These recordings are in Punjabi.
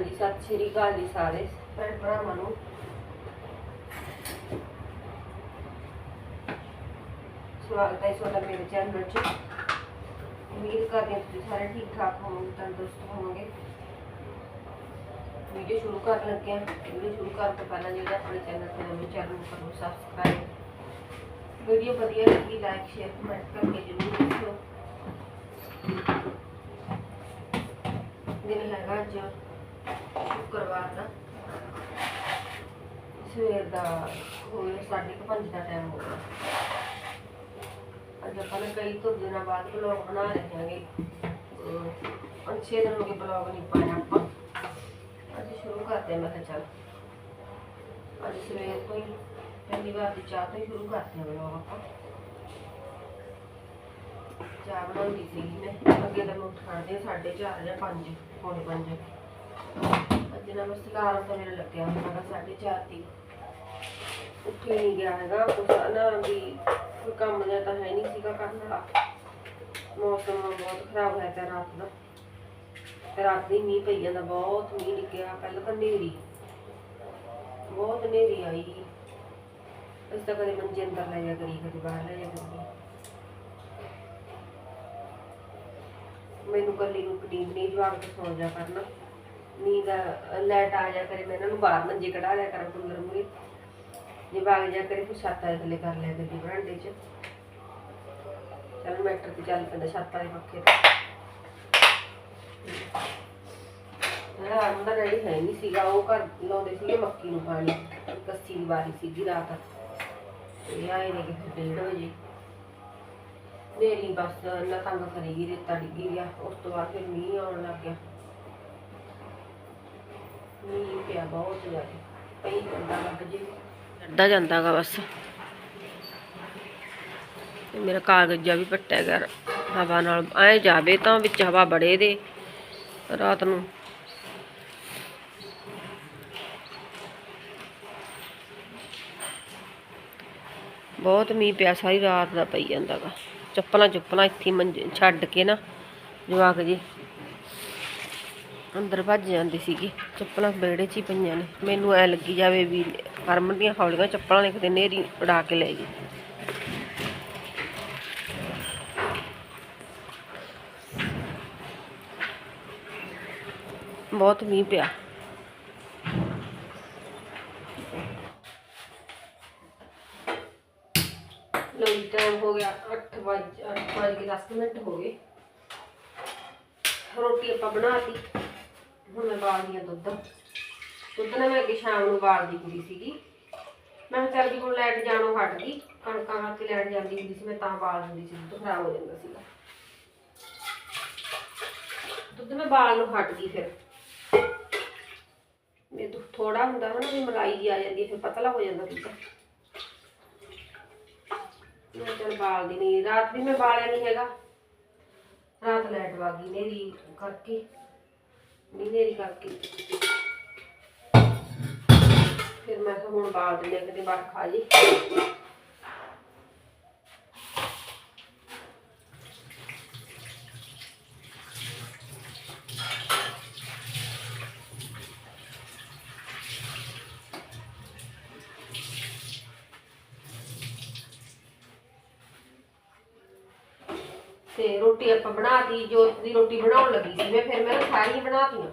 ਹਾਂਜੀ, ਸਤਿ ਸ਼੍ਰੀ ਅਕਾਲ ਜੀ ਸਾਰੇ। ਭੈਣ ਭਰਾਵਾਂ ਨੂੰ ਸਵਾਗਤ ਹੈ ਤੁਹਾਡਾ ਮੇਰੇ ਚੈਨਲ 'ਚ। ਉਮੀਦ ਕਰਦੇ ਹਾਂ ਤੁਸੀਂ ਸਾਰੇ ਠੀਕ ਠਾਕ ਹੋਵੋਗੇ ਤੰਦਰੁਸਤ ਹੋਵੋਗੇ। ਵੀਡੀਓ ਸ਼ੁਰੂ ਕਰਨ ਲੱਗੇ ਹਾਂ। ਵੀਡੀਓ ਸ਼ੁਰੂ ਕਰਨ ਤੋਂ ਪਹਿਲਾਂ ਜਿਹੜਾ ਆਪਣੇ ਚੈਨਲ ਤੇ ਨਵੇਂ ਚੈਨਲ ਨੂੰ ਕਰੋ ਸਬਸਕ੍ਰਾਈਬ ਵੀਡੀਓ ਵਧੀਆ ਲੱਗੀ ਲਾਈਕ ਸ਼ੇਅਰ ਕਮੈਂਟ ਕਰਕੇ ਜ਼ਰੂਰ ਦੱਸਿਓ। ਦਿਨ ਹੈਗਾ ਅੱਜ। ਸ਼ੁੱਕਰਵਾਰ ਦਾ ਸਵੇਰ ਦਾ ਹੋਏ ਸਾਢੇ ਕੁ ਪੰਜ ਦਾ ਟਾਈਮ ਹੋ ਗਿਆ। ਅੱਜ ਆਪਾਂ ਨੇ ਕਈ ਤੋਂ ਦਿਨਾਂ ਬਾਅਦ ਬਲੌਗ ਬਣਾ ਰਹੇ ਹਾਂਗੇ। ਪੰਜ ਛੇ ਦਿਨ ਹੋ ਗਏ ਬਲੌਗ ਨਹੀਂ ਪਾਇਆ ਆਪਾਂ। ਅੱਜ ਸ਼ੁਰੂ ਕਰਦੇ ਹਾਂ ਮੈਂ ਕਿਹਾ ਚੱਲ। ਅੱਜ ਸਵੇਰ ਤੋਂ ਹੀ, ਪਹਿਲੀ ਵਾਰ ਦੀ ਚਾਹ ਤੋਂ ਹੀ ਸ਼ੁਰੂ ਕਰਦੇ ਹਾਂ ਬਲੌਗ ਆਪਾਂ। ਚਾਹ ਬਣਾਉਂਦੀ ਸੀ ਮੈਂ। ਅੱਗੇ ਤਾਂ ਮੈਂ ਉੱਠਾਂਦੇ ਸਾਢੇ ਚਾਰ ਜਾਂ ਪੰਜ, ਪੌਣੇ ਪੰਜ। ਅੱਜ ਨਾ ਬਸ ਅਲਾਰਮ ਤਾਂ ਮੇਰਾ ਲੱਗਿਆ ਹੁੰਦਾ ਗਾ ਸਾਢੇ ਚਾਰ ਦੀ। ਉੱਠੀ ਨਹੀਂ ਗਿਆ ਹੈਗਾ, ਕੁਛ ਨਾ ਵੀ ਕੋਈ ਕੰਮ ਜਿਹਾ ਤਾਂ ਹੈ ਨਹੀਂ ਸੀਗਾ ਕਰਨ ਵਾਲਾ। ਮੌਸਮ ਬਹੁਤ ਖਰਾਬ ਹੋਇਆ ਪਿਆ ਰਾਤ ਦਾ। ਤੇ ਰਾਤ ਦੀ ਮੀਂਹ ਪਈ ਜਾਂਦਾ, ਬਹੁਤ ਮੀਂਹ ਡਿੱਗਿਆ, ਪਹਿਲਾਂ ਤਾਂ ਹਨੇਰੀ। ਬਹੁਤ ਹਨੇਰੀ ਆਈ। ਇਸ ਤਾਂ ਕਦੇ ਮੰਜੇ ਅੰਦਰ ਲੈ ਜਾ ਕਰੀ ਕਦੇ ਬਾਹਰ ਲੈ ਜਾ ਕਰੀ ਮੈਨੂੰ ਕੱਲੀ ਨੂੰ ਨੀਂਦ ਨਹੀਂ ਜਵਾਬ ਕੇ ਸੌ ਜਾ ਕਰਨਾ। ਨੀਂਦ ਲੈਟ ਆ ਜਾ ਕਰੇ, ਮੈਂ ਇਹਨਾਂ ਨੂੰ ਬਾਹਰ ਮੰਜੇ ਕਢਾ ਲਿਆ ਕਰਾਂ ਕੂਲਰ ਮੂਰੇ ਜੇ ਬਾਗ ਜਾ ਕਰੇ, ਫਿਰ ਛੱਤਾਂ ਦੇ ਥੱਲੇ ਕਰ ਲਿਆ ਗੱਡੀ ਬਰਾਂਡੇ 'ਚ। ਚਲ ਮੈਟਰ ਤੇ ਚੱਲ ਪੈਂਦਾ ਛੱਤਾਂ ਦੇ ਪੱਖੇ ਤੇ। ਹਾਂ ਅੰਦਰ ਰਹੀ ਹੈ ਨਹੀਂ ਸੀਗਾ, ਉਹ ਘਰ ਲਾਉਂਦੇ ਸੀਗੇ ਮੱਕੀ ਨੂੰ ਪਾਣੀ, ਕੱਸੀ ਦੀ ਵਾਰੀ ਸੀਗੀ ਰਾਤ। ਤੇ ਆਏ ਨੇ ਕਿ ਡੇਢ ਵਜੇ। ਨੇਰੀ ਬਸ ਨਾ ਤੰਗ ਕਰੇਗੀ ਰੇਤਾ ਡਿੱਗੀ ਗਿਆ, ਉਸ ਤੋਂ ਬਾਅਦ ਫਿਰ ਮੀਂਹ ਆਉਣ ਲੱਗ ਗਿਆ। ਮੀਂਹ ਪਿਆ ਬਹੁਤ ਜ਼ਿਆਦਾ। ਪਈ ਜਾਂਦਾ ਲੱਗ ਜੇ। ਅੱਡਾ ਜਾਂਦਾਗਾ ਬਸ। ਮੇਰਾ ਕਾਗਜ਼ ਵੀ ਪੱਟਿਆ ਗਿਆ ਹਵਾ ਨਾਲ। ਐ ਜਾਵੇ ਤਾਂ ਵਿੱਚ ਹਵਾ ਬੜੇ ਦੇ ਰਾਤ ਨੂੰ। ਬਹੁਤ ਮੀਂਹ ਪਿਆ, ਸਾਰੀ ਰਾਤ ਦਾ ਪਈ ਜਾਂਦਾਗਾ ਚੱਪਲਾਂ ਚੁੱਪਲਾਂ ਇੱਥੇ ਹੀ ਛੱਡ ਕੇ ਨਾ ਜਵਾਕ ਜੀ। ਅੰਦਰ ਭੱਜ ਜਾਂਦੀ ਸੀਗੀ। ਚੱਪਲਾਂ ਵਿਹੜੇ 'ਚ ਹੀ ਪਈਆਂ ਨੇ। ਮੈਨੂੰ ਐ ਲੱਗੀ ਜਾਵੇ ਵੀ ਹਰਮਨ ਦੀਆਂ ਹੌਲੀਆਂ ਚੱਪਲਾਂ ਨੇ ਕਿਤੇ ਨੇਰੀ ਉਡਾ ਕੇ ਲੈ ਗਈ। ਬਹੁਤ ਮੀਂਹ ਪਿਆ। ਲੋ ਟਾਈਮ ਹੋ ਗਿਆ 8 ਵਜੇ 8 ਵਜੇ ਕੇ 10 ਮਿੰਟ ਹੋ ਗਏ। ਰੋਟੀ ਆਪਾਂ ਬਣਾਤੀ ਹੁਣ ਮੈਂ ਬਾਲਦੀ ਆ ਦੁੱਧ। ਦੁੱਧ ਨਾ ਮੈਂ ਅੱਗੇ ਸ਼ਾਮ ਨੂੰ ਬਾਲਦੀ ਕੁੜੀ ਸੀਗੀ। ਮੈਂ ਕਿਹਾ ਚੱਲ ਵੀ ਹੁਣ ਲਾਈਟ ਜਾਣੋਂ ਹਟ ਗਈ ਕਣਕਾਂ ਕਰਕੇ ਲਾਈਟ ਜਾਂਦੀ ਹੁੰਦੀ ਸੀ, ਮੈਂ ਤਾਂ ਬਾਲ ਦਿੰਦੀ ਸੀ, ਦੁੱਧ ਖਰਾਬ ਹੋ ਜਾਂਦਾ ਸੀਗਾ। ਦੁੱਧ ਮੈਂ ਬਾਲ ਨੂੰ ਹਟ ਗਈ ਫਿਰ। ਮੇਰੇ ਤੋਂ ਥੋੜਾ ਹੁੰਦਾ ਵਾ ਨਾ, ਵੀ ਮਲਾਈ ਜੀ ਆ ਜਾਂਦੀ ਫਿਰ ਪਤਲਾ ਹੋ ਜਾਂਦਾ ਦੁੱਧ। ਮੈਂ ਚੱਲ ਬਾਲਦੀ ਨਹੀਂ, ਰਾਤ ਵੀ ਮੈਂ ਬਾਲਿਆ ਨਹੀਂ ਹੈਗਾ। ਰਾਤ ਲੈਟ ਵਾਗੀ ਨੇਰੀ ਕਰਕੇ। ਨੀ ਕਰਕੇ ਫਿਰ ਮੈਂ ਕਿਹਾ ਹੁਣ ਬਾਲ ਦਿੰਦੇ ਹਾਂ, ਕਿਤੇ ਬਾਹਰ ਖਾ ਜੀ ਤੇ ਰੋਟੀ ਆਪਾਂ ਬਣਾਤੀ ਜੋਤ ਦੀ ਰੋਟੀ ਬਣਾਉਣ ਲੱਗੀ ਸੀ ਮੈਂ, ਫਿਰ ਮੈਂ ਨਾ ਸਾਰੀਆਂ ਬਣਾਤੀਆਂ।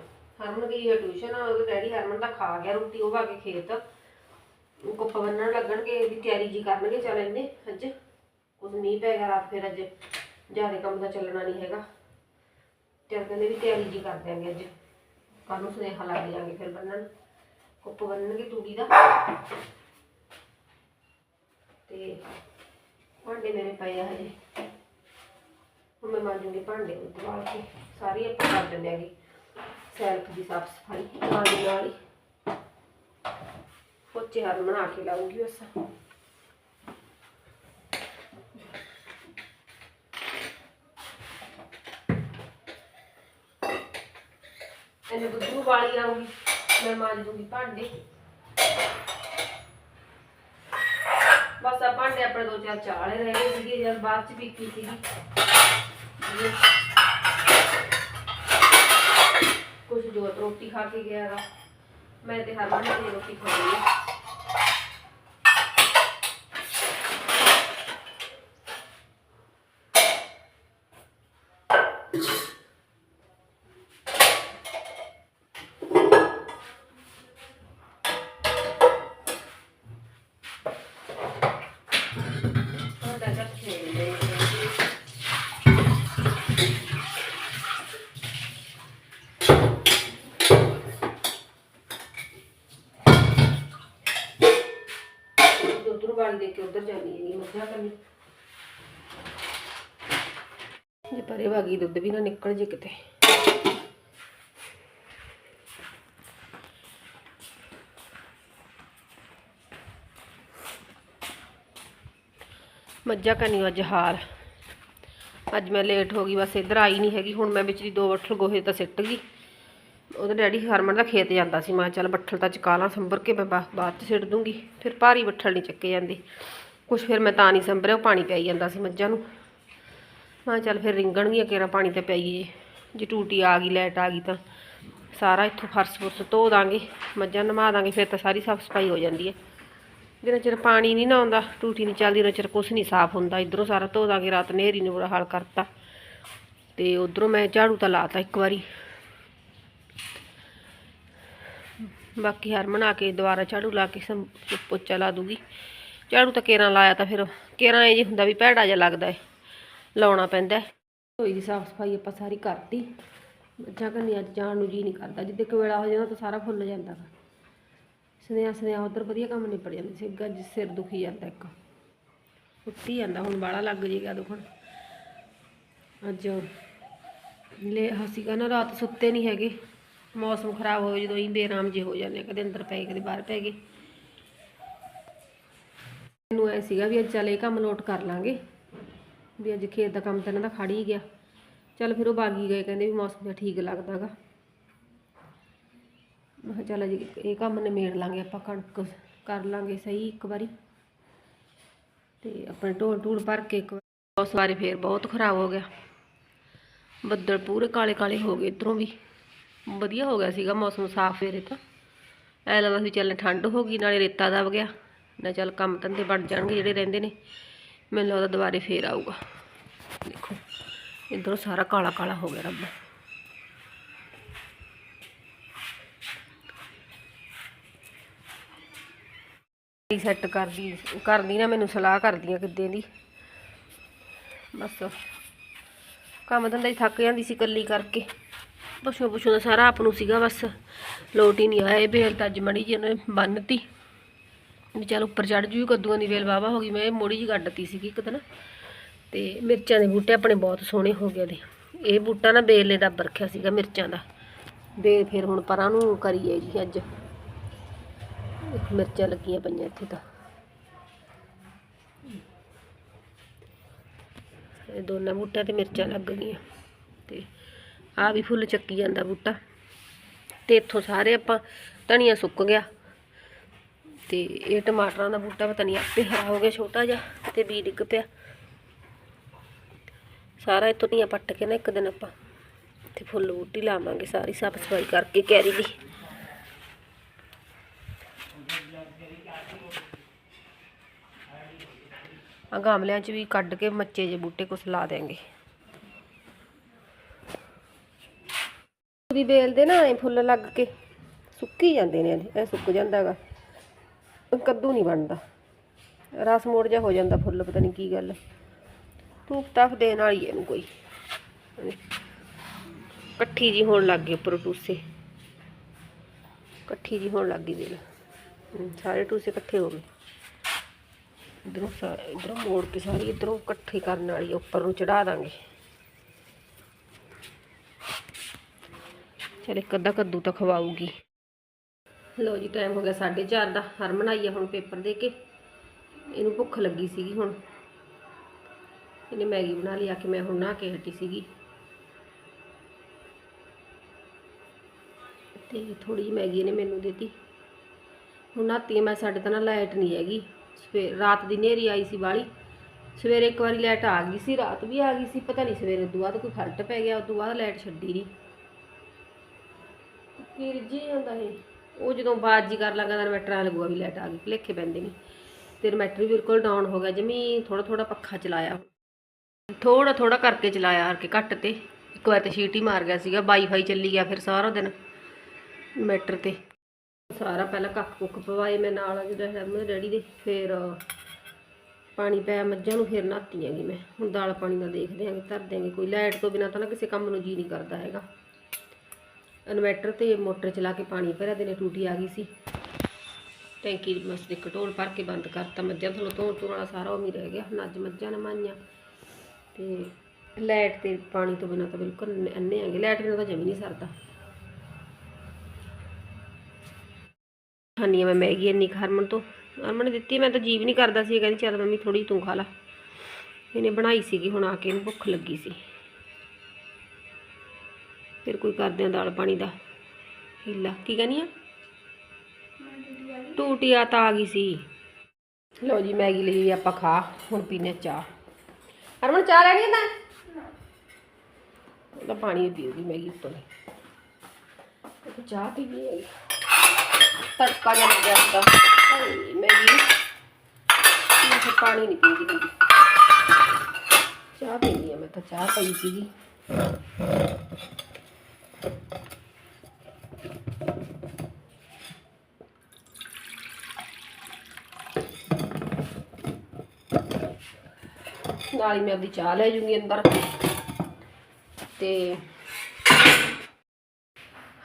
ਹਰਮਨ ਗਈ ਹੈ ਟਿਊਸ਼ਨ ਉਹਦੇ ਡੈਡੀ ਹਰਮਨ ਦਾ ਖਾ ਗਿਆ ਰੋਟੀ, ਉਹ ਆ ਕੇ ਖੇਤ। ਉਹ ਕੁੱਪ ਬੰਨਣ ਲੱਗਣਗੇ ਇਹਦੀ ਤਿਆਰੀ ਜੀ ਕਰਨਗੇ, ਚੱਲ ਇੰਨੇ ਅੱਜ। ਕੁਝ ਮੀਂਹ ਪੈ ਗਿਆ ਰਾਤ, ਫਿਰ ਅੱਜ ਜ਼ਿਆਦਾ ਕੰਮ ਦਾ ਚੱਲਣਾ ਨਹੀਂ ਹੈਗਾ। ਚੱਲ ਕਹਿੰਦੇ ਵੀ ਤਿਆਰੀ ਜੀ ਕਰ ਦਿਆਂਗੇ ਅੱਜ। ਕੱਲ ਨੂੰ ਸੁਨੇਹਾ ਲੱਗ ਜਾਾਂਗੇ ਫਿਰ ਬੰਨਣ। ਕੁੱਪ ਬੰਨਣਗੇ ਤੂੜੀ ਦਾ। ਤੇ ਭਾਂਡੇ ਮੇਰੇ ਪਏ ਆ ਹਜੇ। ਹੁਣ ਮੈਂ ਮਾਂਜੂਗੀ ਭਾਂਡੇ ਉਤਵਾਲ ਕੇ ਸਾਰੀ ਆਪਾਂ ਕਰ ਦਿੰਦੇ ਆਂਗੇ ਸੈਲਫ ਦੀ ਸਾਫ਼ ਸਫ਼ਾਈ ਨਾਲ ਦੀ ਨਾਲ ਹੀ ਪੋਚੇ ਹਰ ਬਣਾ ਕੇ ਲਾਉਂਗੀ ਬਸ। ਇਹਨੇ ਦੁੱਧ ਨੂੰ ਵਾਲੀ ਆਉਂਗੀ ਮੈਂ ਮਾਂਜ ਦੂੰਗੀ ਭਾਂਡੇ ਬਸ ਆ ਭਾਂਡੇ ਆਪਣੇ ਦੋ ਚਾਰ ਚਾਲੇ ਰਹਿ ਗਏ ਸੀਗੇ ਜਦ ਬਾਅਦ ਚ ਪੀਤੀ ਸੀਗੀ ਕੁਝ ਜੋ ਜੋਤ ਰੋਟੀ ਖਾ ਕੇ ਗਿਆ ਗਾ ਮੈਂ ਤੇ ਹਰਮਨ ਨੇ ਰੋਟੀ ਖਾਣੀ ਹੈ ਤੁਹਾਡਾ ਦੇ ਕੇ ਉਧਰ ਜਾਣੀ ਹੈ ਮੱਝਾਂ ਕਰਨੀ ਜੇ ਪਰੇ ਵਾਗੀ ਦੁੱਧ ਵੀ ਨਾ ਨਿਕਲ ਜੇ ਕਿਤੇ। ਮੱਝਾਂ ਕਰਨੀ ਅੱਜ ਹਾਰ। ਅੱਜ ਮੈਂ ਲੇਟ ਹੋ ਗਈ, ਬਸ ਇੱਧਰ ਆਈ ਨਹੀਂ ਹੈਗੀ, ਹੁਣ ਮੈਂ ਵਿੱਚ ਦੀ ਦੋ ਬੱਠਲ ਗੋਹੇ ਤਾਂ ਸਿੱਟ ਗਈ। ਉਹਦੇ ਡੈਡੀ ਹਰਮਨ ਦਾ ਖੇਤ ਜਾਂਦਾ ਸੀ, ਮੈਂ ਚੱਲ ਬੱਠਲ ਤਾਂ ਚਕਾ ਲਾਂ, ਸੰਭਰ ਕੇ ਮੈਂ ਬਾ- ਬਾਅਦ ਚ ਸਿੱਟ ਦੂੰਗੀ। ਫਿਰ ਭਾਰੀ ਬੱਠਲ ਨਹੀਂ ਚੱਕੇ ਜਾਂਦੇ। ਕੁਛ ਫਿਰ ਮੈਂ ਤਾਂ ਨਹੀਂ ਸੰਭਰਿਆ, ਉਹ ਪਾਣੀ ਪਈ ਜਾਂਦਾ ਸੀ ਮੱਝਾਂ ਨੂੰ। ਮੈਂ ਚੱਲ ਫਿਰ ਰਿੰਗਣਗੀਆਂ ਕੇਰਾ ਪਾਣੀ ਤੇ ਪਈਏ ਜੇ। ਟੂਟੀ ਆ ਗਈ, ਲਾਈਟ ਆ ਗਈ ਤਾਂ ਸਾਰਾ ਇੱਥੋਂ ਫਰਸ਼ ਫੁਰਸ਼ ਧੋ ਦਾਂਗੇ, ਮੱਝਾਂ ਨਮਾ ਦਾਂਗੇ, ਫਿਰ ਤਾਂ ਸਾਰੀ ਸਾਫ਼ ਸਫ਼ਾਈ ਹੋ ਜਾਂਦੀ ਹੈ। ਜਿੰਨਾ ਚਿਰ ਪਾਣੀ ਨਹੀਂ ਨਾ ਆਉਂਦਾ, ਟੂਟੀ ਨਹੀਂ ਚੱਲਦੀ ਉਹਨਾਂ ਚਿਰ ਕੁਛ ਨਹੀਂ ਸਾਫ਼ ਹੁੰਦਾ। ਇਧਰੋਂ ਸਾਰਾ ਧੋ ਦਾਂਗੇ, ਰਾਤ ਨੇਰੀ ਨੇ ਬੁਰਾ ਹਾਲ ਕਰਤਾ। ਤੇ ਉਧਰੋਂ ਮੈਂ ਝਾੜੂ ਤਾਂ ਲਾਤਾ ਇੱਕ ਵਾਰੀ। ਬਾਕੀ ਹਰਮਨ ਆ ਕੇ ਦੁਬਾਰਾ ਝਾੜੂ ਲਾ ਕੇ ਸਮ- ਪੋਚਾ ਲਾ ਦੂਗੀ। ਝਾੜੂ ਤਾਂ ਕੇਰਾਂ ਲਾਇਆ ਤਾਂ ਫਿਰ ਕੇਰਾਂ ਇਹ ਜੀ ਹੁੰਦਾ ਵੀ ਭੈੜਾ ਜਿਹਾ ਲੱਗਦਾ ਹੈ ਲਾਉਣਾ ਪੈਂਦਾ ਹੈ ਦੀ ਸਾਫ਼ ਸਫ਼ਾਈ ਆਪਾਂ ਸਾਰੀ ਕਰਤੀ। ਬੱਚਾ ਕੰਨੀ ਅੱਜ ਜਾਣ ਨੂੰ ਜੀ ਨਹੀਂ ਕਰਦਾ, ਜਿੱਦੇ ਕਵੇਲਾ ਹੋ ਜਾਂਦਾ ਤਾਂ ਸਾਰਾ ਫੁੱਲ ਜਾਂਦਾ ਗਾ। ਸੁਨੇਹਾ ਸੁਨੇਹਾ ਉਧਰ ਵਧੀਆ ਕੰਮ ਨਿਪਟ ਜਾਂਦੇ ਸੀ ਅੱਜ ਸਿਰ ਦੁਖੀ ਜਾਂਦਾ ਇੱਕ। ਉੱਤੀ ਜਾਂਦਾ, ਹੁਣ ਬਾਲਾ ਲੱਗ ਜੇਗਾ ਦੁਖਣ ਅੱਜ ਲੈ ਹਸੀ ਕਹਿੰਦਾ ਰਾਤ ਸੁੱਤੇ ਨਹੀਂ ਹੈਗੇ। ਮੌਸਮ ਖਰਾਬ ਹੋਵੇ ਜਦੋਂ ਹੀ ਬੇਰਾਮ ਜੇ ਹੋ ਜਾਂਦੇ ਆ, ਕਦੇ ਅੰਦਰ ਪਏ ਕਦੇ ਬਾਹਰ ਪੈ ਗਏ। ਮੈਨੂੰ ਐ ਸੀਗਾ ਵੀ ਅੱਜ ਚੱਲ ਇਹ ਕੰਮ ਨੋਟ ਕਰ ਲਾਂਗੇ ਵੀ ਅੱਜ ਖੇਤ ਦਾ ਕੰਮ ਤਾਂ ਇਹਨਾਂ ਦਾ ਖੜ ਹੀ ਗਿਆ। ਚੱਲ ਫਿਰ ਉਹ ਬਾਗੀ ਗਏ ਕਹਿੰਦੇ ਵੀ ਮੌਸਮ ਤਾਂ ਠੀਕ ਲੱਗਦਾਗਾ ਮੈਂ ਕਿਹਾ ਚੱਲ ਅੱਜ ਇਹ ਕੰਮ ਨਿਮੇੜ ਲਾਂਗੇ ਆਪਾਂ ਕਣਕ ਕਰ ਲਾਂਗੇ ਸਹੀ ਇੱਕ ਵਾਰੀ। ਤੇ ਆਪਣੇ ਢੋਲ ਢੂਲ ਭਰ ਕੇ ਇੱਕ ਵਾਰੀ ਉਸ ਵਾਰੀ ਫੇਰ ਬਹੁਤ ਖਰਾਬ ਹੋ ਗਿਆ। ਬੱਦਲ ਪੂਰੇ ਕਾਲੇ ਕਾਲੇ ਹੋ ਗਏ ਇਧਰੋਂ ਵੀ। ਵਧੀਆ ਹੋ ਗਿਆ ਸੀਗਾ ਮੌਸਮ ਸਾਫ਼ ਫੇਰੇ ਤਾਂ। ਐ ਲੱਗਦਾ ਸੀ ਚੱਲ ਠੰਡ ਹੋ ਗਈ, ਨਾਲੇ ਰੇਤਾ ਦਬ ਗਿਆ। ਨਾ ਚੱਲ ਕੰਮ ਧੰਦੇ ਬਣ ਜਾਣਗੇ ਜਿਹੜੇ ਰਹਿੰਦੇ ਨੇ। ਮੈਨੂੰ ਲੱਗਦਾ ਦੁਬਾਰੇ ਫੇਰ ਆਊਗਾ। ਦੇਖੋ, ਇਧਰੋਂ ਸਾਰਾ ਕਾਲਾ ਕਾਲਾ ਹੋ ਗਿਆ ਰੱਬ। ਸੈੱਟ ਕਰਦੀ ਕਰਦੀ ਨਾ ਮੈਨੂੰ ਸਲਾਹ ਕਰਦੀਆਂ ਕਿੱਦਾਂ ਦੀ। ਬਸ। ਕੰਮ ਧੰਦਾ ਹੀ ਥੱਕ ਜਾਂਦੀ ਸੀ ਇਕੱਲੀ ਕਰਕੇ। ਪਸ਼ੂ ਪਸ਼ੂ ਦਾ ਸਾਰਾ ਆਪ ਨੂੰ ਸੀਗਾ ਬਸ। ਲੋਟ ਹੀ ਨਹੀਂ ਆਇਆ, ਇਹ ਵੇਲ ਤਾਂ ਅੱਜ ਮੜੀ ਜੀ ਉਹਨੇ ਬੰਨਤੀ। ਵੀ ਚੱਲ ਉੱਪਰ ਚੜ ਜੂ, ਕੱਦੂਆਂ ਦੀ ਵੇਲ ਵਾਵਾ ਹੋ ਗਈ, ਮੈਂ ਇਹ ਮੋੜੀ ਜੀ ਕੱਢਤੀ ਸੀਗੀ ਇੱਕ ਦਿਨ। ਤੇ ਮਿਰਚਾਂ ਦੇ ਬੂਟੇ ਆਪਣੇ ਬਹੁਤ ਸੋਹਣੇ ਹੋ ਗਏ ਦੇ ਇਹ ਬੂਟਾ ਨਾ ਬੇਲ ਨੇ ਦੱਬ ਰੱਖਿਆ ਸੀਗਾ ਮਿਰਚਾਂ ਦਾ। ਬੇਲ ਫਿਰ ਹੁਣ ਪਰਾਂ ਨੂੰ ਕਰੀਏ ਜੀ ਅੱਜ। ਇੱਕ ਮਿਰਚਾਂ ਲੱਗੀਆਂ ਪਈਆਂ ਇੱਥੇ ਤਾਂ। ਇਹ ਦੋਨਾਂ ਬੂਟਿਆਂ ਤੇ ਮਿਰਚਾਂ ਲੱਗ ਗਈਆਂ। ਆਹ ਵੀ ਫੁੱਲ ਚੱਕੀ ਜਾਂਦਾ ਬੂਟਾ। ਤੇ ਇੱਥੋਂ ਸਾਰੇ ਆਪਾਂ ਧਨੀਆ ਸੁੱਕ ਗਿਆ। ਤੇ ਇਹ ਟਮਾਟਰਾਂ ਦਾ ਬੂਟਾ ਪਤਾ ਨਹੀਂ ਆਪੇ ਹਰਾ ਹੋ ਗਿਆ ਛੋਟਾ ਜਿਹਾ ਤੇ ਬੀ ਡਿੱਗ ਪਿਆ। ਸਾਰਾ ਇੱਥੋਂ ਧਨੀਆ ਪੱਟ ਕੇ ਨਾ ਇੱਕ ਦਿਨ ਆਪਾਂ ਤੇ ਫੁੱਲ ਬੂਟੀ ਲਾਵਾਂਗੇ ਸਾਰੀ, ਸਾਫ਼ ਸਫ਼ਾਈ ਕਰਕੇ ਕੈਰੀ ਦੀ। ਆ ਗਮਲਿਆਂ 'ਚ ਵੀ ਕੱਢ ਕੇ ਮੱਚੇ ਜੇ ਬੂਟੇ ਕੁਛ ਲਾ ਦੇਾਂਗੇ ਦੀ ਬੇਲ ਦੇ ਨਾ, ਐ ਫੁੱਲ ਲੱਗ ਕੇ। ਸੁੱਕੀ ਜਾਂਦੇ ਨੇ ਇਹ ਸੁੱਕ ਜਾਂਦਾਗਾ ਕੱਦੂ ਨਹੀਂ ਬਣਦਾ। ਰਸ ਮੋੜ ਜਾ ਹੋ ਜਾਂਦਾ ਫੁੱਲ, ਪਤਾ ਨਹੀਂ ਕੀ ਗੱਲ। ਧੂਪ ਤਫ ਦੇਣ ਵਾਲੀ ਇਹਨੂੰ ਕੋਈ। ਇਕੱਠੀ ਜੀ ਹੋਣ ਲੱਗ ਗਈ ਉੱਪਰ ਟੂਸੇ। ਇਕੱਠੀ ਜੀ ਹੋਣ ਲੱਗ ਗਈ ਵੇਲ ਸਾਰੇ ਟੂਸੇ ਇਕੱਠੇ ਹੋ ਗਏ। ਇਧਰੋਂ ਇਧਰੋਂ ਮੋੜ ਕੇ ਸਾਰੀ ਇਧਰੋਂ ਇਕੱਠੀ ਕਰਨ ਵਾਲੀ ਉੱਪਰ ਨੂੰ ਚੜਾ ਦਾਂਗੇ। ਚਲ ਇੱਕ ਅੱਧਾ ਕੱਦੂ ਤਾਂ ਖਵਾਊਗੀ। ਲੋ ਜੀ ਟਾਈਮ ਹੋ ਗਿਆ 4:30 ਦਾ। ਹਰਮਨ ਆਈ ਆ ਹੁਣ ਪੇਪਰ ਦੇ ਕੇ। ਇਹਨੂੰ ਭੁੱਖ ਲੱਗੀ ਸੀਗੀ ਹੁਣ। ਇਹਨੇ ਮੈਗੀ ਬਣਾ ਲਈ, ਆ ਕੇ ਮੈਂ ਹੁਣ ਨਹਾ ਕੇ ਹਟੀ ਸੀਗੀ। ਤੇ ਥੋੜੀ ਜਿਹੀ ਮੈਗੀ ਇਹਨੇ ਮੈਨੂੰ ਦਿੱਤੀ। ਹੁਣ ਨਹਾਤੀ ਮੈਂ ਸਾਡੇ ਤਾਂ ਨਾ ਲਾਈਟ ਨਹੀਂ ਹੈਗੀ। ਸਵੇ ਰਾਤ ਦੀ ਨੇਰੀ ਆਈ ਸੀ ਵਾਲੀ। ਸਵੇਰੇ ਇੱਕ ਵਾਰੀ ਲਾਈਟ ਆ ਗਈ ਸੀ, ਰਾਤ ਵੀ ਆ ਗਈ ਸੀ, ਪਤਾ ਨਹੀਂ ਸਵੇਰੇ ਉਦੋਂ ਬਾਅਦ ਕੋਈ ਫਲਟ ਪੈ ਗਿਆ, ਉਦੋਂ ਬਾਅਦ ਲਾਈਟ ਛੱਡੀ ਨਹੀਂ ਕੀ ਰਿੱਝੀ ਹੁੰਦਾ ਇਹ। ਉਹ ਜਦੋਂ ਬਾਜ਼ੀ ਕਰ ਲੱਗਾ ਤਾਂ ਇਨਵਰਟਰ ਆ ਲੱਗੂਗਾ ਵੀ ਲਾਈਟ ਆ ਗਈ, ਭੁਲੇਖੇ ਪੈਂਦੇ ਨੇ। ਤੇ ਮੈਟਰ ਵੀ ਬਿਲਕੁਲ ਡਾਊਨ ਹੋ ਗਿਆ, ਜਮੀ ਥੋੜਾ ਥੋੜਾ ਪੱਖਾ ਚਲਾਇਆ। ਥੋੜਾ ਥੋੜਾ ਕਰਕੇ ਚਲਾਇਆ ਹਰ ਕੇ, ਘੱਟ ਤੇ। ਇੱਕ ਵਾਰ ਤੇ ਸ਼ੀਟ ਹੀ ਮਾਰ ਗਿਆ ਸੀਗਾ ਵਾਈਫਾਈ ਚੱਲੀ ਗਿਆ ਫਿਰ ਸਾਰਾ ਦਿਨ ਇਨਵਰਟਰ ਤੇ। ਸਾਰਾ ਪਹਿਲਾਂ ਕੱਖ ਕੁੱਖ ਪਵਾਏ ਮੈਂ ਨਾਲ ਜਿਹੜਾ ਹੈ ਮੇਰੇ ਡੈਡੀ ਦੇ, ਫਿਰ ਪਾਣੀ ਪੈ ਮੱਝਾਂ ਨੂੰ ਫਿਰ ਨਹਾਤੀ ਹੈਗੀ ਮੈਂ। ਹੁਣ ਦਾਲ ਪਾਣੀ ਦਾ ਦੇਖਦੇ ਆਂਗੇ ਧਰ ਦਿਆਂਗੇ ਕੋਈ ਲਾਈਟ ਤੋਂ ਬਿਨਾਂ ਤਾਂ ਨਾ ਕਿਸੇ ਕੰਮ ਨੂੰ ਜੀ ਨਹੀਂ ਕਰਦਾ ਹੈਗਾ। ਇਨਵੈਟਰ ਤੇ ਮੋਟਰ ਚਲਾ ਕੇ ਪਾਣੀ ਭਰਿਆ ਨੇ ਟੂਟੀ ਆ ਗਈ ਸੀ। ਟੈਂਕੀ ਮਸਤ ਇੱਕ ਢੋਲ ਭਰ ਕੇ ਬੰਦ ਕਰਤਾ। ਮੱਝਾਂ ਤੁਹਾਨੂੰ ਧੋਣ ਧੋਣ ਵਾਲਾ ਸਾਰਾ ਉਹ ਹੀ ਰਹਿ ਗਿਆ। ਹੁਣ ਅੱਜ ਮੱਝਾਂ ਨਮਾਈਆਂ ਤੇ ਲਾਈਟ ਤੇ ਪਾਣੀ ਤੋਂ ਬਿਨਾਂ ਤਾਂ ਬਿਲਕੁਲ ਅੰਨੇ ਆਂਗੇ ਲਾਈਟ ਬਿਨਾਂ ਤਾਂ ਜਮੀ ਨਹੀਂ ਸਰਦਾ। ਖਾਣੀ ਆ ਮੈਂ ਮੈਗੀ ਇੰਨੀ ਕੁ ਹਰਮਨ ਤੋਂ। ਹਰਮਨ ਨੇ ਦਿੱਤੀ ਮੈਂ ਤਾਂ ਜੀਵ ਨਹੀਂ ਕਰਦਾ ਸੀ। ਕਹਿੰਦੀ, ਚੱਲ ਮੰਮੀ ਥੋੜੀ ਤੂੰ ਖਾ ਲਾ। ਇਹਨੇ ਬਣਾਈ ਸੀਗੀ, ਹੁਣ ਆ ਕੇ ਇਹਨੂੰ ਭੁੱਖ ਲੱਗੀ ਸੀ। ਫਿਰ ਕੋਈ ਕਰਦੇ ਆ ਦਾਲ ਪਾਣੀ ਦਾ। ਹੀਲਾ, ਕੀ ਕਹਿੰਦੀ ਆ? ਟੂਟੀਆ ਤਾਂ ਆ ਗਈ ਸੀ। ਲਓ ਜੀ, ਮੈਗੀ ਲਈ ਆਪਾਂ ਖਾ, ਹੁਣ ਪੀਨੇ ਚਾਹ। ਹਰਮਨ, ਚਾਹ ਲੈਣੀ ਹੈ ਤਾਂ ਉਹਦਾ ਪਾਣੀ ਪੀਊਗੀ ਮੈਗੀ ਉੱਤੋਂ ਦੀ। ਤੇ ਚਾਹ ਪੀਣੀ ਹੈਗੀ। ਤੜਕਾ ਜਿਹਾ ਲੱਗਿਆ ਹੁੰਦਾ। ਮੈਗੀ। ਮੈਂ ਪਾਣੀ ਨਹੀਂ ਪੀਂਦੀ ਹੁੰਦੀ ਚਾਹ ਪੀਣੀ ਹੈ ਮੈਂ ਤਾਂ, ਚਾਹ ਪਈ ਸੀਗੀ। ਨਾਲ ਹੀ ਮੈਂ ਆਪਦੀ ਚਾਹ ਲੈ ਜੂੰਗੀ ਅੰਦਰ। ਤੇ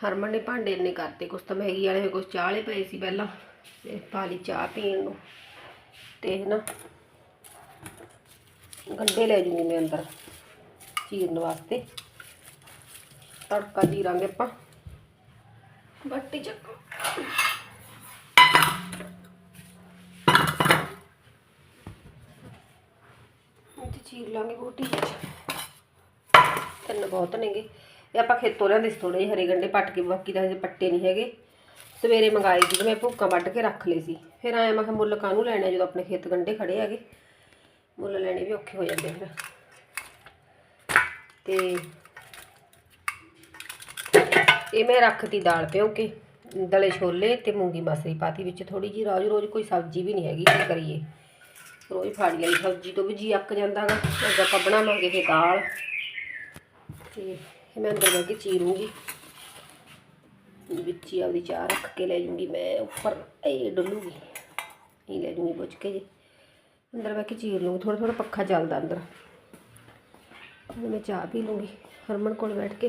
ਹਰਮਨ ਨੇ ਭਾਂਡੇ ਨੇ ਕਰਤੇ, ਕੁਛ ਤਾਂ ਮੈਗੀ ਵਾਲੇ, ਕੁਛ ਚਾਹ ਵਾਲੇ ਪਏ ਸੀ ਪਹਿਲਾਂ। ਤੇ ਪਾ ਲਈ ਚਾਹ ਪੀਣ ਨੂੰ। ਤੇ ਨਾ ਗੰਡੇ ਲੈ ਜੂੰਗੀ ਮੈਂ ਅੰਦਰ ਚੀਰਨ ਵਾਸਤੇ। ਤੜਕਾ ਚੀਰਾਂਗੇ ਆਪਾਂ। ਬੱਟੀ ਚੱਕੋ ਤੇ ਚੀਰ ਲਾਂਗੇ ਗੋਟੀ ਵਿੱਚ। ਤਿੰਨ ਬਹੁਤ ਨੇਗੇ। ਇਹ ਆਪਾਂ ਖੇਤੋਂ ਲਿਆਂਦੇ ਸੀ ਥੋੜੇ ਜਿਹੇ ਹਰੇ ਗੰਡੇ ਪੱਟ ਕੇ ਬਾਕੀ ਤਾਂ ਹਜੇ ਪੱਟੇ ਨਹੀਂ ਹੈਗੇ। ਸਵੇਰੇ ਮੰਗਾਏ ਸੀ ਮੈਂ ਭੁੱਕਾਂ ਵੱਢ ਕੇ ਰੱਖ ਲਏ ਸੀ। ਫਿਰ ਆਇਆ ਮੈਂ ਕਿਹਾ ਮੁੱਲ ਕਾਹਨੂੰ ਲੈਣੇ ਜਦੋਂ ਆਪਣੇ ਖੇਤ ਗੰਡੇ ਖੜੇ ਹੈਗੇ। ਮੁੱਲ ਲੈਣੇ ਵੀ ਔਖੇ ਹੋ ਜਾਂਦੇ ਫਿਰ। ਤੇ ਇਹ ਮੈਂ ਰੱਖਤੀ ਦਾਲ ਭਿਓ ਕੇ ਦਲੇ ਛੋਲੇ ਤੇ ਮੂੰਗੀ ਮਸਰੀ ਪਾਤੀ ਵਿੱਚ ਥੋੜੀ ਜੀ ਰੋਜ਼ ਰੋਜ਼ ਕੋਈ ਸਬਜ਼ੀ ਵੀ ਨਹੀਂ ਹੈਗੀ, ਕੀ ਕਰੀਏ? ਰੋਜ਼ ਫਾੜੀ ਵਾਲੀ ਸਬਜ਼ੀ ਤੋਂ ਵੀ ਜੀ ਅੱਕ ਜਾਂਦਾ ਗਾ ਅੱਜ ਆਪਾਂ ਬਣਾਵਾਂਗੇ ਇਹ ਦਾਲ। ਤੇ ਇਹ ਮੈਂ ਅੰਦਰ ਬਹਿ ਕੇ ਚੀਰੂੰਗੀ। ਵਿੱਚ ਹੀ ਆਪਦੀ ਚਾਹ ਰੱਖ ਕੇ ਲੈ ਜੂੰਗੀ, ਮੈਂ ਉੱਪਰ ਇਹ ਡੁੱਲੂਗੀ। ਇਹ ਲੈ ਜੂੰਗੀ ਪੁੱਛ ਕੇ ਜੀ। ਅੰਦਰ ਬਹਿ ਕੇ ਚੀਰ ਲੂੰਗੀ ਥੋੜਾ ਥੋੜਾ ਪੱਖਾ ਚੱਲਦਾ ਅੰਦਰ। ਮੈਂ ਚਾਹ ਪੀ ਲੂੰਗੀ ਹਰਮਨ ਕੋਲ ਬੈਠ ਕੇ।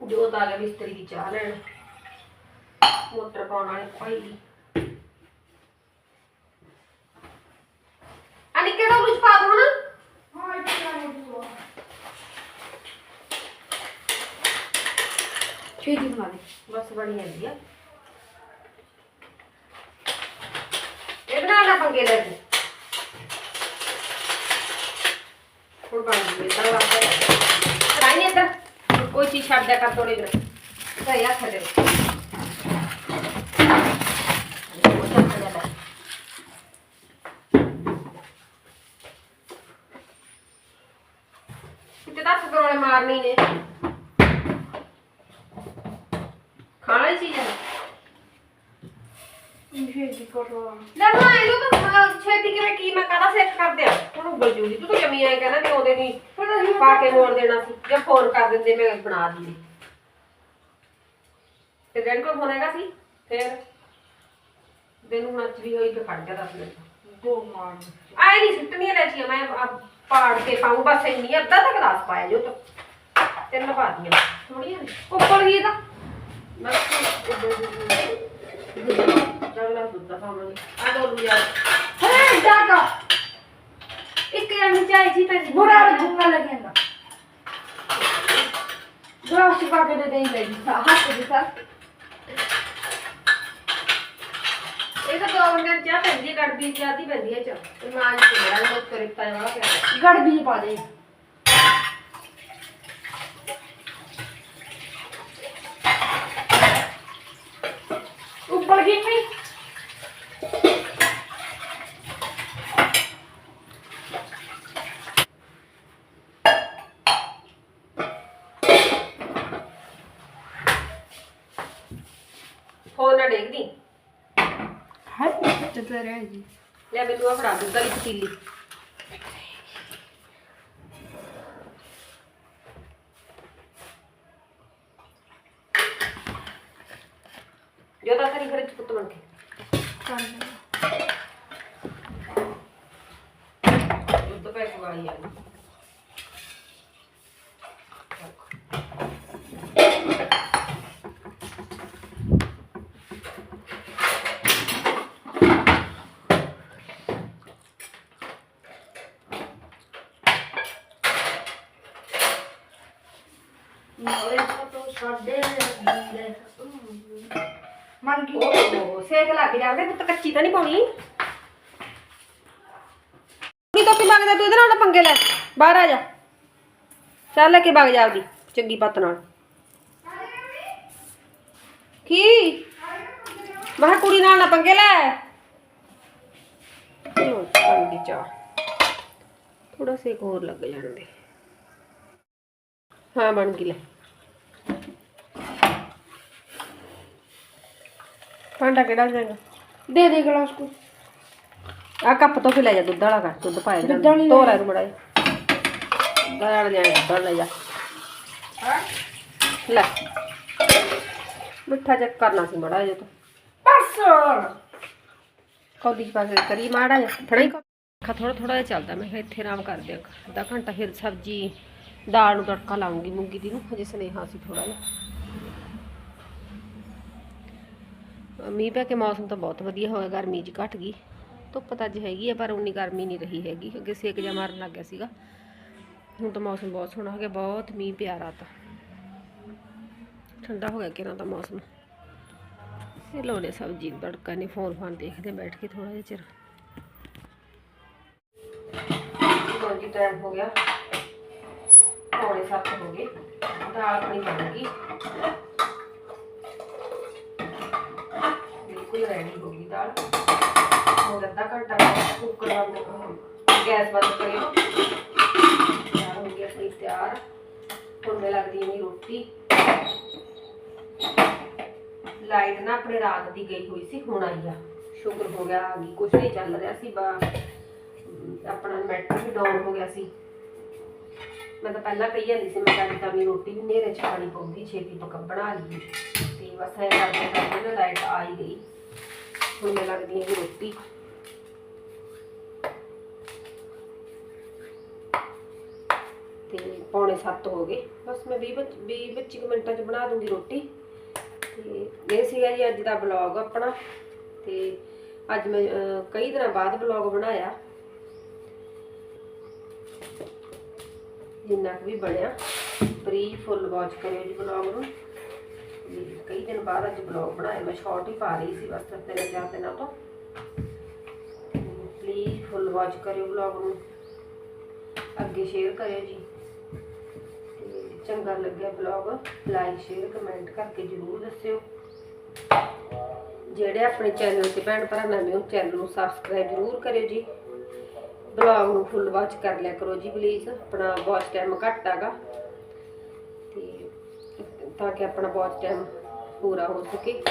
ਜੋਤ ਆ ਗਿਆ ਮਿਸਤਰੀ ਦੀ ਚਾਹ ਲੈਣ। ਮੋਟਰ ਪਾਉਣ ਵਾਲੇ ਭਾਈ ਦੀ ਆ ਨਿੱਕੇ ਦਾ ਉਲਝ ਪਾ ਦੋ ਨਾ ਛੇਤੀ ਬਣਾ ਦੇ। ਬਸ ਬਣੀ ਆ। ਇਹਦੇ ਨਾਲ ਨਾ ਪੰਗੇ ਲੈ ਤੂੰ ਹੁਣ ਬਣ ਗਈ ਤਾਂ ਇੱਧਰ ਕੋਈ ਚੀਜ਼ ਛੱਡ ਦਿਆ ਕਰ ਥੋੜੇ ਦੱਸ ਕਰੋਲੇ ਮਾਰਨੀ ਨੇ ਖਾਣਾ ਹੀ ਚੀਜ਼ ਹੈ ਲੈ ਨਾ ਇਹਨੂੰ ਤਾਂ ਛੇਤੀ ਕਿਵੇਂ ਕੀ ਮੈਂ ਕਹਦਾ ਸੇਕ ਕਰ ਦਿਆਂ ਹੁਣ ਉਬਲ ਤੂੰ ਤਾਂ ਜਮੀ ਆਏ ਕਹਿੰਦਾ ਤੇ ਆਉਂਦੇ ਨਹੀਂ ਪਾ ਕੇ ਮੋੜ ਦੇਣਾ ਸੀ ਜਾਂ ਫੋਨ ਕਰ ਦਿੰਦੇ ਮੈਂ ਬਣਾ ਦਿੰਦੀ। ਤੇ ਡੈਡ ਕੋਲ ਫੋਨ ਹੈਗਾ ਸੀ ਫਿਰ ਦਿਨ ਨੂੰ ਨੱਚ ਵੀ ਹੋਈ ਤੇ ਖੜ ਗਿਆ 10 ਮਿੰਟ ਦੋ ਮਾਰ। ਆਏ ਨਹੀਂ ਸਿੱਟਣੀਆਂ ਲੈਚੀਆਂ ਮੈਂ ਆ ਪਾੜ ਕੇ ਪਾਉਂ ਬਸ ਇੰਨੀ ਅੱਧਾ ਤੱਕ ਗਲਾਸ ਪਾਇਆ ਜੋ ਤਾਂ। ਤਿੰਨ ਪਾ ਦੀਆਂ ਥੋੜੀਆਂ ਉੱਪਰ ਗਈ ਤਾਂ ਬਸ ਜਗਲਾ ਦੁੱਧ ਦਾ ਪਾਵਾਂਗੇ ਆ ਡੋਲੂ ਯਾਰ ਹੈ ਜਾਗਾ ਇੱਕ ਜਣ ਚਾਹੀ ਜੀ ਤਾਂ ਬੁਰਾ ਰੁੱਖਾ ਲੱਗੇਗਾ ਬੁਰਾ ਸਿਵਾ ਕੇ ਦੇ ਦੇਈ ਲਈ ਸਾ ਹੱਥ ਦੇ ਸਾ। ਇਹ ਤਾਂ ਦੋ ਮਿੰਟ ਚਾਹ ਪੈਂਦੀ ਹੈ, ਗੜਬੀ ਪੈਂਦੀ ਹੈ ਚਾਹ ਤੇ ਮਾਂ ਜੀ ਬੜਾ ਲੋਕ ਕਰੇ ਪਾਇਆ ਵਾ ਪਿਆ। ਗੜਬੀ ਪਾ ਦੇ। ਮੈਨੂੰ ਆ ਫੜਾ ਦੁੱਧ ਵਾਲੀ ਪਤੀਲੀ ਜੋ ਤਾਂ ਕਰੀ ਫਿਰ ਪੁੱਤ ਬਣ ਕੇ। ਦੁੱਧ ਪੈ ਕੇ ਵਾਲੀ ਆ ਮੋਰੇ ਤੋਂ ਸਾਡੇ ਮਨ ਕੀ ਓਹ ਸੇਕ ਲੱਗ ਜਾਵੇ ਪੁੱਤ ਕੱਚੀ ਤਾਂ ਨਹੀਂ ਪਾਉਣੀ? ਕੀ ਮੰਗਦਾ, ਤੂੰ ਇਹਦੇ ਨਾਲ ਨਾ ਪੰਗੇ ਲੈ। ਬਾਹਰ ਆ ਜਾ। ਚੱਲ ਲੈ ਕੇ ਵਗ ਜਾ ਆਪਦੀ, ਚੰਗੀ ਪੱਤ ਨਾਲ। ਕੀ? ਮੈਂ ਕੁੜੀ ਨਾਲ ਨਾ ਪੰਗੇ ਲੈ। ਪੰਗੀ ਚਾ ਥੋੜਾ ਸੇਕ ਹੋਰ ਲੱਗ ਜਾਂਦੇ। ਹਾਂ, ਬਣ ਗਈ ਲੈ। ਭਾਂਡਾ ਕਿਹੜਾ ਜਾਏਗਾ? ਦੇ ਦੇ ਗਲਾਸ ਕੋ। ਆ ਕੱਪ ਤੋਂ ਫਿਰ ਲੈ ਜਾ ਦੁੱਧ ਵਾਲਾ ਕਰ ਦੁੱਧ ਪਾਇਆ ਦੁੱਧ ਵਾਲੀ ਧੋਰਾ ਨੂੰ ਬੜਾ ਦਾਲ ਲੈ ਦੁੱਧ ਵਾਲਾ ਲੈ ਜਾ। ਲੈ। ਮਿੱਠਾ ਚੈੱਕ ਕਰਨਾ ਸੀ ਮੜਾ ਜੇ ਤਾਂ। ਬਸ। ਕੌਦੀ ਚ ਪਾ ਕੇ ਕਰੀ ਮਾੜਾ ਥੜਾ ਹੀ ਖਾ ਥੋੜਾ ਥੋੜਾ ਜਿਹਾ ਚੱਲਦਾ ਮੈਂ ਕਿਹਾ ਇੱਥੇ ਆਰਾਮ ਕਰਦੇ ਆ ਅੱਧਾ ਘੰਟਾ ਫਿਰ ਸਬਜ਼ੀ ਦਾਲ ਨੂੰ ਤੜਕਾ ਲਾਉਂਗੀ ਮੂੰਗੀ ਦੀ ਨੂੰ ਹਜੇ ਸੁਨੇਹਾ ਸੀ ਥੋੜਾ ਜਿਹਾ। ਮੀਂਹ ਪੈ ਕੇ ਮੌਸਮ ਤਾਂ ਬਹੁਤ ਵਧੀਆ ਹੋਇਆ, ਗਰਮੀ ਜੀ ਘਟ ਗਈ। ਧੁੱਪ ਤਾਂ ਅੱਜ ਹੈਗੀ ਆ, ਪਰ ਉਨੀ ਗਰਮੀ ਨਹੀਂ ਰਹੀ ਹੈਗੀ। ਅੱਗੇ ਸੇਕ ਜਾ ਮਾਰਨ ਲੱਗ ਗਿਆ ਸੀਗਾ। ਹੁਣ ਤਾਂ ਮੌਸਮ ਬਹੁਤ ਸੋਹਣਾ ਹੋ ਗਿਆ, ਬਹੁਤ ਮੀਂਹ ਪਿਆਰਾ ਤਾਂ ਠੰਡਾ ਹੋ ਗਿਆ ਕਿਰਾਂ ਦਾ ਮੌਸਮ। ਇਹ ਲਾਉਣੇ ਸਬਜ਼ੀ ਤੜਕਾ ਨਹੀਂ ਫੋਨ ਫਾਨ ਦੇਖਦੇ ਬੈਠ ਕੇ ਥੋੜਾ ਜਿਹਾ ਚਿਰ। ਜੀ ਟਾਈਮ ਹੋ ਗਿਆ। ਪੌਣੇ ਸੱਤ ਹੋ ਗਏ। ਦਾਲ ਆਪਣੀ ਬਣ ਗਈ। ਬਿਲਕੁਲ ਰੈਡੀ ਹੋ ਗਈ ਦਾਲ। ਹੋਰ ਅੱਧਾ ਘੰਟਾ ਕੁੱਕਰ ਬੰਦ ਗੈਸ ਬੰਦ ਕਰਿਓ ਦਾਲ ਹੋ ਗਈ ਆਪਣੀ ਤਿਆਰ। ਹੁਣ ਮੈਂ ਲੱਗਦੀ ਨਹੀਂ ਰੋਟੀ। ਲਾਈਟ ਨਾ ਆਪਣੇ ਰਾਤ ਦੀ ਗਈ ਹੋਈ ਸੀ, ਹੁਣ ਆਈ ਆ। ਸ਼ੁਕਰ ਹੋ ਗਿਆ, ਆ ਗਈ। ਕੁਛ ਨਹੀਂ ਚੱਲ ਰਿਹਾ ਸੀ, ਬਾ ਆਪਣਾ ਮੈਟਰ ਵੀ ਡਾਊਨ ਹੋ ਗਿਆ ਸੀ। ਮੈਂ ਤਾਂ ਪਹਿਲਾਂ ਕਹੀ ਜਾਂਦੀ ਸੀ, ਮੈਂ ਕਹਿੰਦੀ ਤਾਂ ਵੀ ਰੋਟੀ ਵੀ ਨੇਰੇ ਚ ਖਾਣੀ ਪਊਗੀ, ਛੇਤੀ ਪਕਾ ਬਣਾ ਲਈ ਤੇ ਬਸ ਐ ਕਰਦੇ ਕਰਦੇ ਨਾ ਲਾਈਟ ਆ ਹੀ ਗਈ। ਹੁਣ ਮੈਂ ਲੱਗਦੀ ਹੈ ਰੋਟੀ। ਤੇ ਪੌਣੇ 7 ਹੋ ਗਏ। ਬਸ ਮੈਂ 20 20 25 ਮਿੰਟਾਂ ਚ ਬਣਾ ਦੂੰਗੀ ਰੋਟੀ। ਤੇ ਇਹ ਸੀਗਾ ਜੀ ਅੱਜ ਦਾ ਬਲੌਗ ਆਪਣਾ। ਤੇ ਅੱਜ ਮੈਂ ਕਈ ਦਿਨਾਂ ਬਾਅਦ ਬਲੌਗ ਬਣਾਇਆ। ਜਿੰਨਾ ਕੁ ਵੀ ਬਣਿਆ। ਪ੍ਰੀ ਫੁੱਲ ਵਾਚ ਕਰਿਓ ਜੀ ਬਲੌਗ ਨੂੰ। ਕਈ ਦਿਨ ਬਾਅਦ ਅੱਜ ਬਲੌਗ ਬਣਾਇਆ ਮੈਂ ਸ਼ਾਰਟ ਹੀ ਪਾ ਰਹੀ ਸੀ ਬਸ ਤਿੰਨ ਚਾਰ ਦਿਨਾਂ ਤੋਂ ਪਲੀਜ਼ ਫੁੱਲ ਵਾਚ ਕਰਿਓ ਬਲੌਗ ਨੂੰ। ਅੱਗੇ ਸ਼ੇਅਰ ਕਰਿਓ ਜੀ। ਤੇ ਚੰਗਾ ਲੱਗਿਆ ਬਲੌਗ ਲਾਈਕ ਸ਼ੇਅਰ ਕਮੈਂਟ ਕਰਕੇ ਜਰੂਰ ਦੱਸਿਓ। ਜਿਹੜੇ ਆਪਣੇ ਚੈਨਲ ਤੇ ਭੈਣ ਭਰਾ ਨਵੇਂ ਹੋ ਚੈਨਲ ਨੂੰ ਸਬਸਕ੍ਰਾਈਬ ਜਰੂਰ ਕਰਿਓ ਜੀ। ਬਲੌਗ ਨੂੰ ਫੁੱਲ ਵਾਚ ਕਰ ਲਿਆ ਕਰੋ ਜੀ ਪਲੀਜ਼ ਆਪਣਾ ਵਾਚ ਟਾਈਮ ਘੱਟ ਹੈਗਾ। ਤੇ ਤਾਂ ਕਿ ਆਪਣਾ ਬਹੁਤ ਟਾਈਮ ਪੂਰਾ ਹੋ ਸਕੇ।